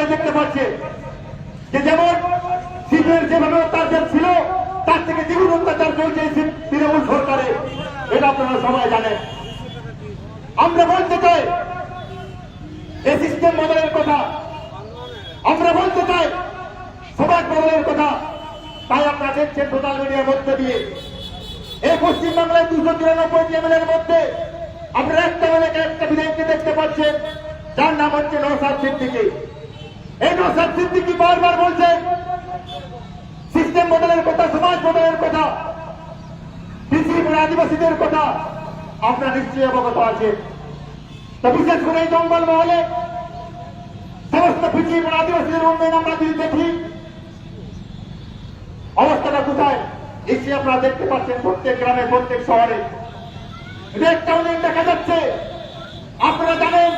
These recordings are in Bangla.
আপনারা দেখতে পাচ্ছেন যে যেমন সিপিএর যেভাবে অত্যাচার ছিল, তার থেকে দ্বিগুণ অত্যাচার চলছে তৃণমূল সরকারে। এটা আপনারা সবাই জানেন। আমরা বলতে চাই, এই সিস্টেম বদলের কথা। আমরা বলতে চাই, সমাজ বদলের কথা। তাই আপনারা দেখছেন সোশ্যাল মিডিয়ার মধ্যে দিয়ে। এই পশ্চিমবাংলায় দুশো তিরানব্বই এমএলএর মধ্যে আপনারা একটা এলাকায় একটা বিধায়ককে দেখতে পাচ্ছেন। যার নাম হচ্ছে নৌসাদ সিদ্দিকি। আদিবাসীদের কথা, আপনার নিশ্চয়ই অবগত আছে বিশেষ করে এই জঙ্গল মহলে সমস্ত কৃষি এবং আদিবাসীদের উন্নয়ন আমরা যদি দেখি, অবস্থাটা কোথায়? নিশ্চয়ই আপনারা দেখতে পাচ্ছেন প্রত্যেক গ্রামে, প্রত্যেক শহরে। একটা উন্নয়ন দেখা যাচ্ছে, আপনারা জানেন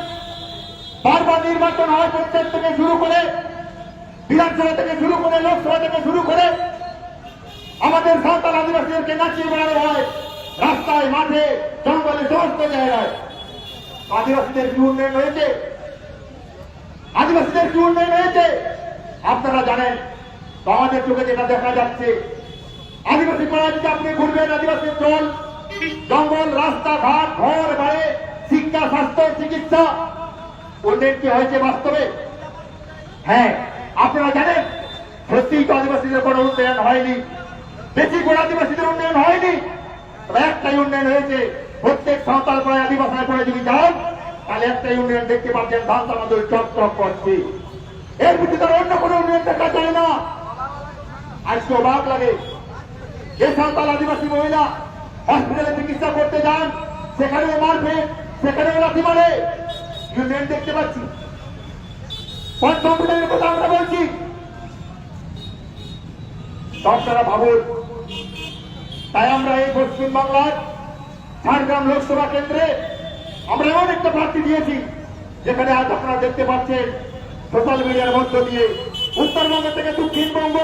বারবার নির্বাচন হয় পঞ্চায়েত থেকে শুরু করে বিধানসভা থেকে শুরু করে লোকসভা থেকে শুরু করে আমাদের সাঁওতাল আদিবাসীদেরকে নাচিয়ে বেড়ানো হয় রাস্তায়, মাঠে, জঙ্গলে সমস্ত জায়গায় আদিবাসীদের কি উন্নয়ন হয়েছে? আদিবাসীদের কি উন্নয়ন হয়েছে? আপনারা জানেন আমাদের চোখে যেটা দেখা যাচ্ছে, আদিবাসী পাড়া যদি আপনি ঘুরবেন আদিবাসী জল জঙ্গল, রাস্তাঘাট, ঘর, বাড়ি, শিক্ষা, স্বাস্থ্য, চিকিৎসা। উন্নয়ন কি হয়েছে বাস্তবে? হ্যাঁ আপনারা জানেন, সত্যিই তো আদিবাসীদের কোনো উন্নয়ন হয়নি। বেশি করে আদিবাসীদের উন্নয়ন হয়নি। একটাই উন্নয়ন হয়েছে, প্রত্যেক সাঁওতাল পাড়ায় আদিবাসী পড়ে যদি যান, তাহলে একটাই উন্নয়ন দেখতে পাচ্ছেন ধান আমাদের চক করছে। এর ভিত্তিতে অন্য কোনো উন্নয়ন দেখা যায় না। আজকে অবাক লাগে, যে সাঁওতাল আদিবাসী মহিলা হসপিটালে চিকিৎসা করতে যান, সেখানেও মারবে, সেখানেও লাঠি মারে। ইউনিয়ন দেখতে পাচ্ছি। পঞ্চমের কথা আমরা বলছি। আপনারা ভাবুন তাই আমরা এই পশ্চিমবাংলার ঝাড়গ্রাম লোকসভা কেন্দ্রে আমরা এমন একটা প্রার্থী দিয়েছি, যেখানে আজ আপনারা দেখতে পাচ্ছেন সোশ্যাল মিডিয়ার মধ্য দিয়ে উত্তরবঙ্গ থেকে দক্ষিণবঙ্গ,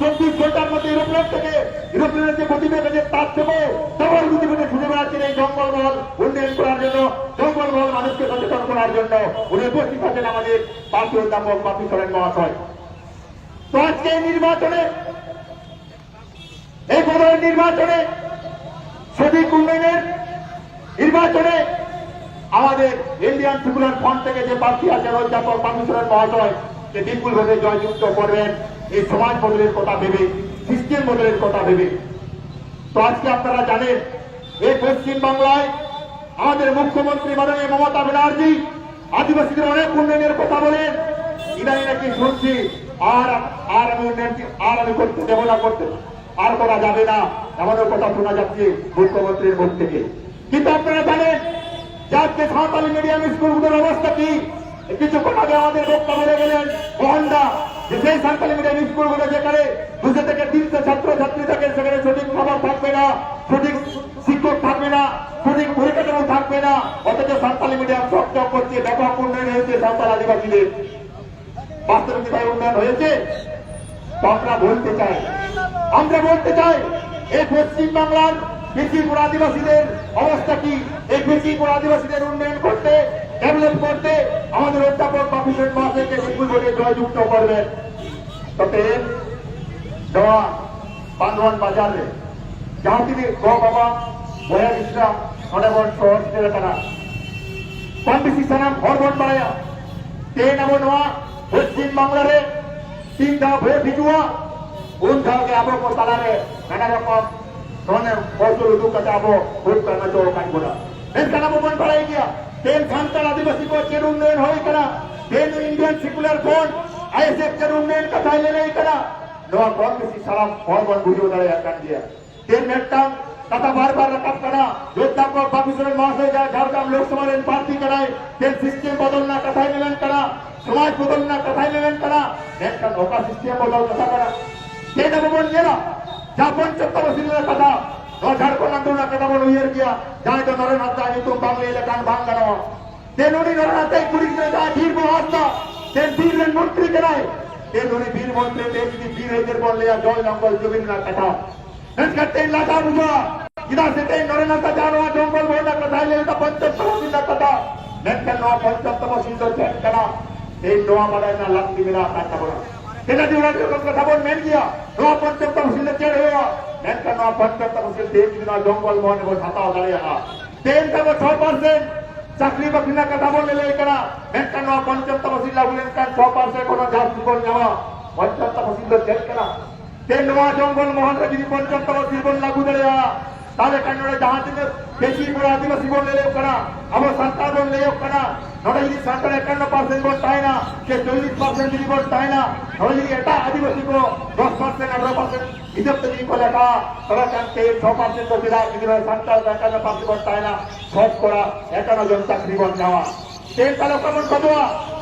চব্বিশ ঘণ্টার মধ্যে এরোপ্লেন থেকে এরোপ্লেনের যে গতিবেগে তার থেকে ডবল গতিবেগে ছুটে বেড়াচ্ছেন এই জঙ্গলমহল উন্নয়ন করার জন্য, জঙ্গলমহল মানুষকে সচেতন করার জন্য। উনি উপস্থিত আছেন আমাদের পার্থী অধ্যাপক বাপি সরেন মহাশয়। তো আজকে এই নির্বাচনে, এই বদলের নির্বাচনে সঠিক উন্নয়নের নির্বাচনে আমাদের ইন্ডিয়ান সেকুলার ফ্রন্ট থেকে যে প্রার্থী আছেন অধ্যাপক পারমেশ্বরের মহাশয় যে বিপুলভাবে জয়যুক্ত করবেন, এই সমাজ বদলের কথা ভেবে, সিস্টেম বদলের কথা ভেবে। তো আজকে আপনারা জানেন, এই পশ্চিম বাংলায় আমাদের মুখ্যমন্ত্রী মাননীয় মমতা ব্যানার্জি আদিবাসীদের অনেক উন্নয়নের কথা বলেন। ইদানি নাকি শুনছি, আর আর আমি উন্নয়ন আর আমি করতে দেবো না, করতে আর করা যাবে না, এমনও কথা শোনা যাচ্ছে মুখ্যমন্ত্রীর মুখ থেকে। কিন্তু আপনারা জানেন যে আজকে সাঁওতালি মিডিয়াম স্কুলগুলোর অবস্থা কি? কিছুক্ষণ আগে আমাদের বক্তা বলে গেলেন মোহনদা যে সেই সাঁওতালি মিডিয়াম স্কুলগুলো যেখানে দুশো থেকে তিনশো ছাত্র ছাত্রী থাকে, সেখানে সঠিক খাবার থাকবে না, সঠিক শিক্ষক থাকবে না, সঠিক পরিকাঠামো থাকবে না, অথচ সাঁওতালি মিডিয়াম চক করছে, ব্যাপক উন্নয়ন হয়েছে সাঁওতাল আদিবাসীদের। বাস্তবে কি উন্নয়ন হয়েছে আমরা বলতে চাই, আমরা বলতে চাই, এই পশ্চিম বাংলার কৃষিপুর আদিবাসীদের অবস্থা কি? এই কৃষিপুর আদিবাসীদের উন্নয়ন করতে ডেভেলপ করতে আমাদের অধ্যাপক বাপিসেন মহাশয়কে বিপুল ভোটে জয়যুক্ত করবেন। তবে দেওয়া বান্ধবান বাজারে তিনি গ বাবা বয়া বিশ্রাম অনেবন শহর তারা। কম সানাম হরবন বাড়ায়া তে নামো নোয়া পশ্চিম বাংলারে, তিন ধাপ হয়ে ভিজুয়া উন ধাপকে আবো কো তালারে নানা রকম ধরনের ফসল উদু কাটে আবো ভোট করনা তো কাটবো না এর কানা বন বাড়াই গিয়া আদিবাসী को চের উন্নয়ন হয় করা তেল ইন্ডিয়ান সেকুলার ফ্রন্ট আইএসএফ চের উন্নয়ন কথা লেলে করা নোয়া কম বেশি সারা হরবন বুঝিও দাঁড়ায় কাট দিয়া। তেল মেট্টাম কথা বারবার রাখাব করা যোদ্ধাপক বাবুসরের মহাশয় যা ঝাড়গ্রাম লোকসভার প্রার্থী করায় তেল সিস্টেম বদল না কথাই নেবেন করা সমাজ বদল না কথাই নেবেন করা একটা নৌকা সিস্টেম বদল, কথা করা। কে যা কথা। ಕದಗಳು ಏರಿಕೆಯ ಜಾಯ್ದ ನರನಾಥಾಗಿ ತುಂಬಾಗ್ಲೇ ಇಲ್ಲ ಕಾಣ್ ಬಾಂಗನವ તે નોડી નરનાથે કુડી દા ધીર મહાત્મા તે ધીર ને મંત્રી કરાય તે નોડી ધીર મંત્રી તે કી ધીર હેજર બોલ લે જોય જંગલ જમીન ના કથા નસ કરતે લાગા મુગા ઇદા સે તે નરનાથ જાણવા જંગલ બોલ ના કથા લે તો પંચ સવની ના કથા નસ કે નો પંચ તમ સિંધો છે કરા તે નોવા બડા ના લક્ષ્મી ના કથા બોલ તેના દીવડા કથા બોલ મેલ ગયા નો પંચ તમ સિંધો ચેડ હોયા නැත්නම් පත්තර තේජිනා ජොංගල් මොහොනේ කොට හතා දලයා තේන්තම 6% চাকরি বাকরি না কথা বললে এখানা একান্ন পঞ্চাত্তর মসিল্লা বলেন কার ছ পার্সেন্ট কোনো জাত জীবন নেওয়া? পঞ্চাত্তর মসিল্লা জেল কেনা। তেন্ডুয়া জঙ্গল মহলে যদি পঞ্চাত্তর জীবন লাগু দেয়া তাহলে কান্ডে জাহাজ থেকে বেশি করে আদিবাসী বললে কেনা আমার সন্তান বললে কেনা নটা যদি সান্তার একান্ন পার্সেন্ট ভোট পায় না, সে চল্লিশ পার্সেন্ট যদি ভোট পায় না নটা যদি এটা আদিবাসীকে দশ পার্সেন্ট আঠারো পার্সেন্ট হিসাব থেকে করলে তা তারা চাচ্ছে ছ পার্সেন্ট বসিদার যদি সান্তার একান্ন পার্সেন্ট ভোট পায় না, সব করা একান্ন জন চাকরি ভোট নেওয়া সে তাহলে কেমন খোঁজা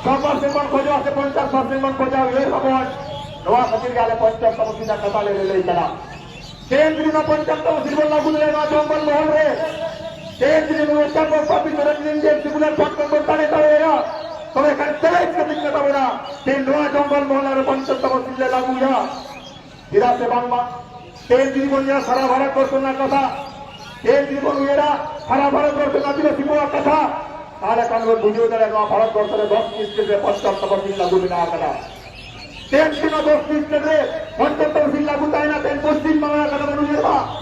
ছ পার্সেন্ট ভোট খোঁজা আছে পঞ্চাশ পার্সেন্ট ভোট খোঁজা এই খবর নোয়া খাতির গেলে পঞ্চাশ সমস্যা কথা লেলে কেনা সে পঞ্চাশ সমস্যা লাগু জঙ্গল মহল রে। Saya tidak mengucapkan papi dalam diri sebulan fakta bertanya tahu ya. তবে কাজ কেতিকে তবে না? সেই নোয়া জঙ্গল মহলার পঞ্চতম জিল্লা লাগু যা ফিরাতে বাংলা তেল দিদিমণিরা সারা ভারত ঘোষণার কথা। তেল দিদিমণিরা সারা ভারত ঘোষণা দিল শিবরা কথা তাহলে কারণে বুঝিয়ে দেয় নোয়া ভারতবর্ষের দশ স্টেটে পঞ্চতম জিল্লা গুলি না কথা তেল দিন দশ স্টেটে পঞ্চতম জিল্লা গুতায় না তেল পশ্চিমবাংলার কথা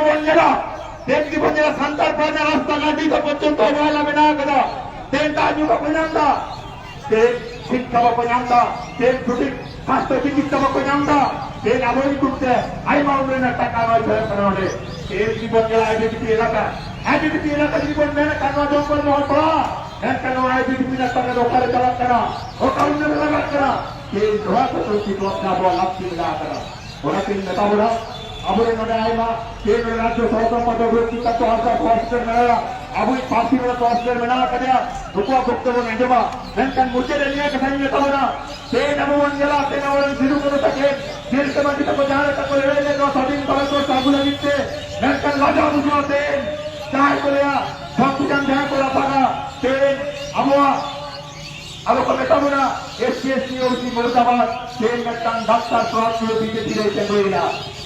বঞ্জরা দেখি বঞ্জরা সান্তার পাজা রাস্তাঘাট দিতে পর্যন্ত অবহেলাবে না కదా তেল তাজু বাপনান্দা তেল শিক্ষা বাপনান্দা তেল ছুটি স্বাস্থ্য চিকিৎসা বাপনান্দা তেল আবরণ করতে আই মাউন্টেনের টাকা নয় ছয় কারণে তেল জীবন জেলা আইডেন্টিটি এলাকা। আইডেন্টিটি এলাকা জীবন মেনে কারণ জঙ্গল মহল পড়া? এখানে আইডেন্টিটি টাকা দোকানে চালাচ্ছে না ওখানে লাগাচ্ছে না এই ধোয়া তো চিত্র আপনার লাগছে না তারা ওরা কিন্তু নেতাবরা আবরে নಡೆ আইমা কেন্দ্র রাজ্য সরকার পদ ব্যক্তিগত হরকার পরিস্থিতি মেলা আবু পার্টি মেলা পরিস্থিতি মেলা করিয়া ঢুকুয়া বক্তব্য নেজবা মেনকান মুচেরে নিয়ে কথা নিয়ে তাবরা সে নবমন জেলা, সে নবমন শুরু করে থাকে। জেল কমিটি তক জানা তক রেলে দশ দিন তলে তো সাবু লাগিতে মেনকান লাজা বুঝাতে চাই করিয়া সংবিধান দেখা করা থাকা সে আবহাওয়া আরও কমে পাবো না? এসসি এসসি, ওসি মোর্দাবাদ সেই ডাক্তার সরাসরি দিতে দিয়েছে মহিলা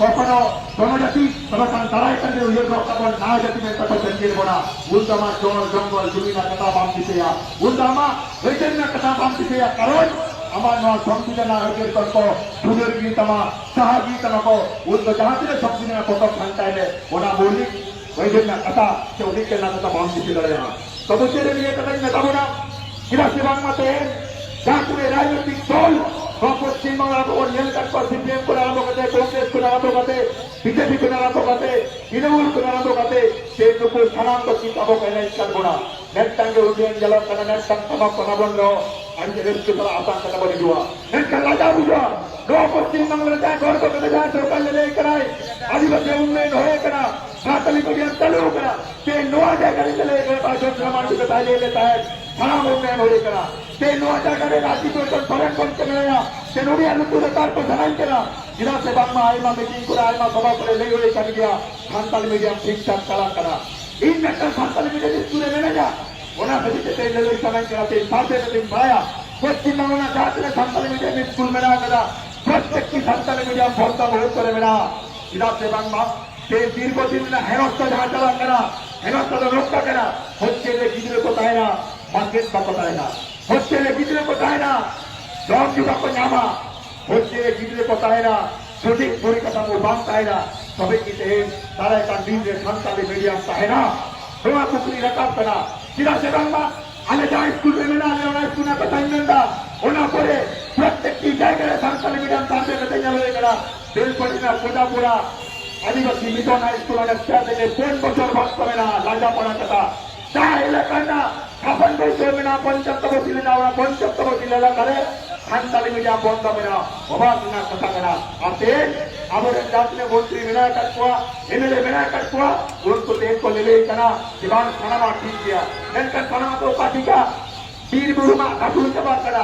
কখনো কখনো জনজাতি তবে তারা এখানে ওই রক্ষাবল না জাতি মেয়ে কথা চেঞ্জে দেবো না। উল্টামা জল, জঙ্গল জমি না কথা বাম দিতে উল্টামা ওই জন্য কথা বাম দিতে কারণ আমার নয় সংবিধান আয়োগের তর্ক সুদের গীতামা সাহা গীতামাকে উল্টো জাহাজের সংবিধান কত খান্তাইলে ওনা মৌলিক। ওই জন্য কথা, সে ওদিকে না কথা বাম দিতে না। তবে নিয়ে কথা নেতাবো না। এরা সে বাংলাতে জাতীয় রাজনৈতিক দল পশ্চিমবাংলার খবর নিয়ন্ত্রণ করে সিপিএম করে আরম্ভ করতে কংগ্রেস বিজেপি করে আরম্ভ করতে তৃণমূল করে আরম্ভ করতে সেই টুকু স্থানান্তর চিন্তা কেন ইচ্ছা না? নেতাঙ্গে উন্নয়ন গেল কেন নেতাং সভা কথা বন্ধ আজকে রেস্টু করা আশঙ্কা বলে দেওয়া নেতা রাজা বুঝা নব পশ্চিমবাংলার যায় গর্ব করে যায় সরকার লেলে করায় আদিবাসী উন্নয়ন হয়ে 신우리의 눈에 딸고 사람께라 지나세 방마 알마 메진구라 알마 서바꾸레 레요레 자기야 산탈 미디엄 빅탑 깔아까라 이 맥한 산탈 미디엄 눈에 내내자 ওনা ভেজিতে তেল লেলোই সামাই করাতে সাথে দিন ভায়া পশ্চিমবঙ্গ না জাতির সান্তালি মিডিয়ামে স্কুল মেনা করা প্রত্যেকটি সান্তালি মিডিয়াম ভর্তা বহু করে মেনা। সিরাজে বাংলা, সে দীর্ঘদিন না হেনস্থা যাহা চালান কেনা। হেনস্থা তো রক্ষা কেনা। হচ্ছে বিদ্রোহ কোথায় না? মার্কেট বা কোথায় না? হচ্ছে বিদ্রোহ কোথায় না? জব যুবক নামা হচ্ছে গিদরে কোথায় না, সঠিক পরিকাঠামো বাঁধতায় না। তবে কি তারা একটা দিনে সন্তানে মিডিয়াম তাহে না। তোমার পুকুরি রাখাবে না। কিরা সে বাংলা আলে যা স্কুল মেলে না আলে ওনা স্কুল না কোথায় মেন্দা ওনা করে প্রত্যেকটি জায়গায় সান্তালি মিডিয়াম তাদের কাছে যাবে এরা বেলপটিনা কোটাপুরা আদিবাসী মিশন হাই স্কুলের একটা থেকে কোন বছর বাদ করে না রাজা পড়া কথা। त्या इलाकांना ಕಪಂಡು ಸೋಮಿನ ಪಂಚಪ್ತವಸಿಲಿನ ಅವನ ಪಂಚಪ್ತವಸಿಲೆಲ್ಲ ಕರೆ ಹಂತಲಿ ಮಿಡಿಯ ಬಂದಮಿನ ಒಬ್ಬಾಸಿನ ಕಥಗಳ ಅಷ್ಟೇ ಅವರ ಜಾತಿನ ಗೋತ್ರಿ ವಿನಯ ಕಟ್ಟುವ ಎಮ್ಮೆಲೆ ವಿನಯ ಕಟ್ಟುವ ಗುರುತು ತೆಗೆದುಕೊಳ್ಳಲಿ ಕಣ ದಿವಾನ್ ಕಣವ ಟೀಕಿಯ ನೆನ್ಕ ಕಣವ ತೋಪಾಟಿಕ ಬೀರ್ ಬುರುಮ ಕಟುಂಚ ಬಾಕಡ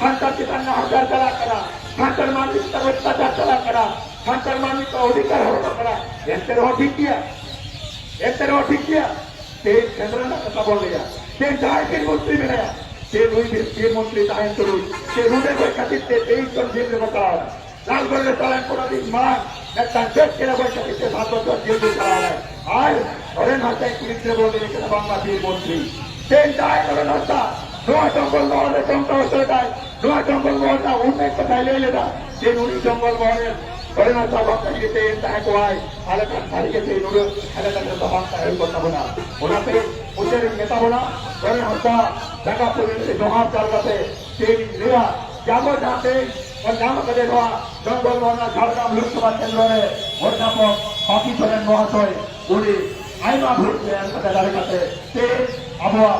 ಸಂತಕ್ಕೆ ತನ್ನ ಹಜಾರ್ ಕಲ ಕಡ ಸಂತರ್ ಮಾನ್ವಿ ತಗೊತ್ತಾಚಾರ ಕಲ ಕಡ ಸಂತರ್ ಮಾನ್ವಿ ಅಧಿಕಾರ ಹೊರಡ ಕಡ ಎಂತರೋ ಟೀಕಿಯ ಎಂತರೋ ಟೀಕಿಯ कितना हजार चला करा संतर मानवी का अत्याचार चला करा संतर मानवी का अधिकार हो करा एक तरह ठीक किया एक तरह ठीक किया ते चंद्र ना कथा बोल गया ते जाय के मंत्री बनाया ते रुई भी के मंत्री तायन तो रुई ते रुडे को खातिर ते तेईस जन जेल में बताओ লালগড়ের চালান কোনো দিন মার একটা দেশ কেনা পয়সা দিতে সাত বছর জেল দিয়ে চালা হয় আর ধরেন হাতে পুলিশে বলতে এখানে বাংলাদেশের মন্ত্রী ট্রেন যায় ধরেন হত্যা নোয়া জঙ্গল মহলে জঙ্গল হতে যায় নোয়া জঙ্গল মহলটা অনেক কোথায় লেলে না যে নুনি জঙ্গল মহলের ধরেন হত্যা বাংলা দিতে তাই কোয়ায় আলাদা ছাড়িয়ে সেই নুরো আলাদা তো বাংলা হেল করতে না ওনাতে ওদের নেতা বলা ধরেন হত্যা জায়গা পরিবেশে জমার চাল কাছে সেই নেওয়া যাব যাতে নামকে দেখবা জঙ্গল মহল্লা ঝাড়গ্রাম লোকসভা কেন্দ্রে অধ্যাপক বাকি করেন মহাশয় উনি আইমা ভোট তাদের কাছে সে আবহাওয়া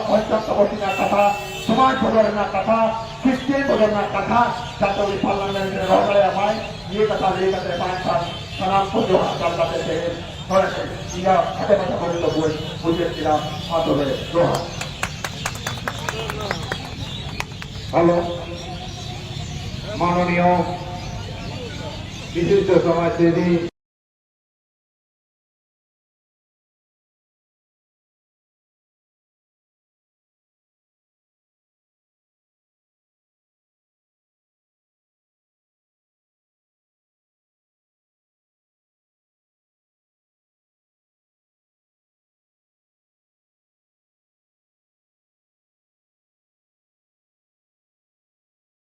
কথা খ্রিস্টান বদলের কথা যাতে ওই পার্লামেন্টের রহলে নিয়ত কাজে কাছে পাঁচ পাঁচ শনাক্ত দেওয়া তার কাছে সেদিন ধরেছেন ইরা হাতে কথা পর্যন্ত বই বুঝেছিলাম মাধ্যমে দোহা হ্যালো। মাননীয় বিশিষ্ট সমাজসেবী